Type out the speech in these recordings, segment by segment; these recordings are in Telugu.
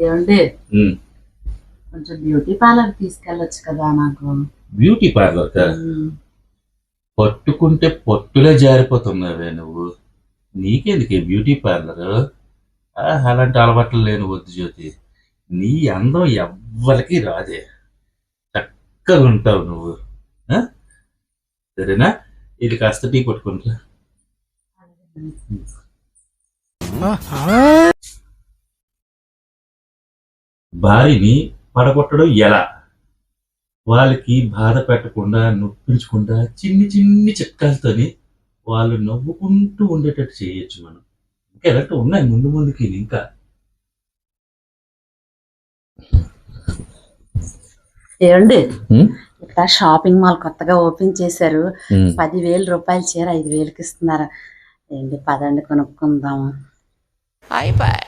ఏమండి. కొంచెం బ్యూటీ పార్లర్ తీసుకెళ్ళొచ్చు కదా నాకు. బ్యూటీ పార్లర్ పట్టుకుంటే పొట్టులే జారిపోతున్నావే నువ్వు. నీకెందుకే బ్యూటీ పార్లర్ ఆ, అలాంటి అలవాట్లు లేని వద్దు జ్యోతి. నీ అందం ఎవ్వరికి రాదే. చక్కగా ఉంటావు నువ్వు. ఆ? సరేనా? ఇది కాస్త టీ పట్టుకుంటా భార్యని పడగొట్టడం ఎలా? వాళ్ళకి బాధ పెట్టకుండా నొప్పించకుండా చిన్ని చిన్ని చిట్కాలతోని వాళ్ళు నవ్వుకుంటూ ఉండేటట్టు చేయొచ్చు మనం. ఇంకా ఎలాంటి ఉన్నాయి ముందు ముందుకి ఇంకా. ఏమండి ఇక్కడ షాపింగ్ మాల్ కొత్తగా ఓపెన్ చేశారు. పదివేల రూపాయల చీర ఐదు వేలకి ఇస్తున్నారు. ఏంటి పదండి కొనుక్కుందాం. ఇప్పుడు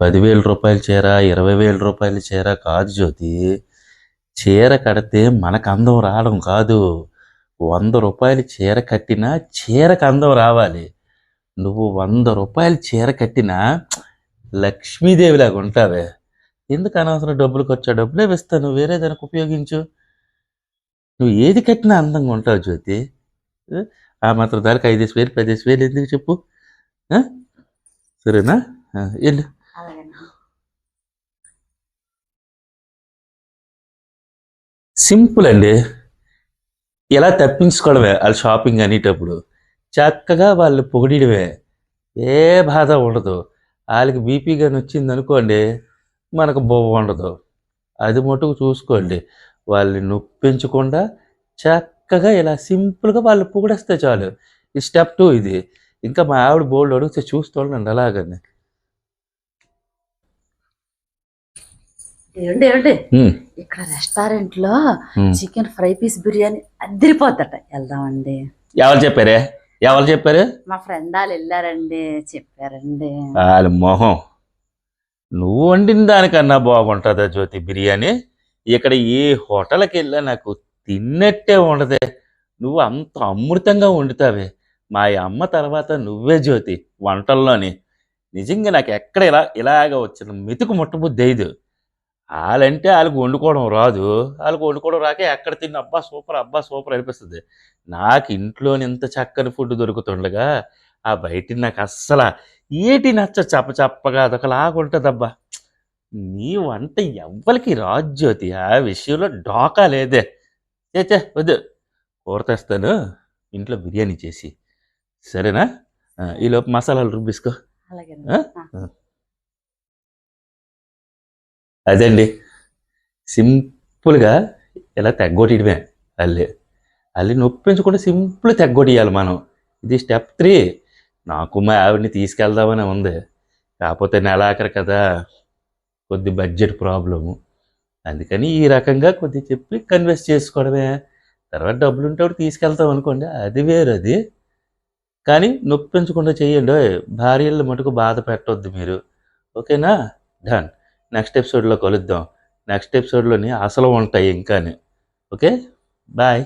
పదివేల రూపాయల చీర ఇరవై వేల రూపాయల చీర కాదు జ్యోతి. చీర కడితే మనకు అందం రావడం కాదు. వంద రూపాయల చీర కట్టినా చీరకు అందం రావాలి. నువ్వు వంద రూపాయల చీర కట్టినా లక్ష్మీదేవిలాగా ఉంటావే. ఎందుకు అనవసరం డబ్బులు ఖర్చు? ఆ డబ్బులే నువ్వు వేరే దానికి ఉపయోగించు. నువ్వు ఏది కట్టినా అందంగా ఉంటావు జ్యోతి. ఆ? మాత్రం దానికి ఐదేసి వేలు పదేసి వేలు ఎందుకు చెప్పు? సరేనా? వెళ్ళు. సింపుల్ అండి. ఇలా తప్పించుకోవడమే వాళ్ళ షాపింగ్ అనేటప్పుడు. చక్కగా వాళ్ళు పొగిడమే ఏ బాధ ఉండదు. వాళ్ళకి బీపీ కానీ వచ్చింది అనుకోండి మనకు బొవ్వ ఉండదు. అది మటుకు చూసుకోండి. వాళ్ళని నొప్పించకుండా చక్కగా ఇలా సింపుల్గా వాళ్ళు పొగిడేస్తే చాలు. ఈ స్టెప్ టూ ఇది. ఇంకా మా ఆవిడ బోల్డ్ అడిగితే చూస్తుండండి అలాగని. ఏమండి ఏమండి ఉమ్, ఇక్కడ రెస్టారెంట్లో. చికెన్ ఫ్రై పీస్ బిర్యానీ అద్దరిపోద్దట వెళ్దామండి. ఎవరు చెప్పారే? ఎవరు చెప్పారు? మా ఫ్రెండ్ వాళ్ళు వెళ్ళారండి చెప్పారండి. వాళ్ళ మొహం. నువ్వు వండిన దానికన్నా బాగుంటుందా జ్యోతి బిర్యానీ. ఇక్కడ ఏ హోటల్కి వెళ్ళా నాకు తిన్నట్టే ఉండదే. నువ్వు అంత అమృతంగా వండుతావే. మా అమ్మ తర్వాత నువ్వే జ్యోతి వంటల్లోని. నిజంగా నాకు ఎక్కడ ఇలా ఇలాగ వచ్చిన మెతుకు ముట్టబుద్ధి అయ్యదు. వాళ్ళంటే వాళ్ళకి వండుకోవడం రాదు. వాళ్ళకి వండుకోవడం రాక ఎక్కడ తిన్న అబ్బా సూపర్ అబ్బా సూపర్ అనిపిస్తుంది. నాకు ఇంట్లోని ఇంత చక్కని ఫుడ్ దొరుకుతుండగా ఆ బయట నాకు అస్సలు ఏటి నచ్చ చప్ప చప్పగా అదొకలాగా ఉంటుందబ్బా. నీ వంట ఎవ్వరికి రాజ్యోతి ఆ విషయంలో డోకా లేదే. చే చే వద్దు. కూర తెస్తాను. ఇంట్లో బిర్యానీ చేసి. సరేనా? ఈలోపు మసాలాలు రుబ్బిసుకో. అలాగే? అదండి? సింపుల్గా ఇలా తెగ్గొట్టడమే అల్లి. అల్లి నొప్పించకుండా సింపుల్ తెగ్గొట్టియాలి మనం. ఇది స్టెప్ త్రీ. నాకు మా ఆవిడని తీసుకెళ్దామని ఉంది. కాకపోతే నెలాఖరు కదా. కొద్ది బడ్జెట్ ప్రాబ్లము. అందుకని ఈ రకంగా కొద్ది చెప్పి కన్వెస్ట్ చేసుకోవడమే. తర్వాత డబ్బులు ఉంటే తీసుకెళ్తాం అనుకోండి అది వేరు అది. కానీ నొప్పించకుండా చేయండి. భార్యలు మటుకు బాధ పెట్టొద్దు మీరు. ఓకేనా? డన్. నెక్స్ట్ ఎపిసోడ్లో కలుద్దాం. నెక్స్ట్ ఎపిసోడ్లోని అసలు ఉంటాయి ఇంకాని. Okay bye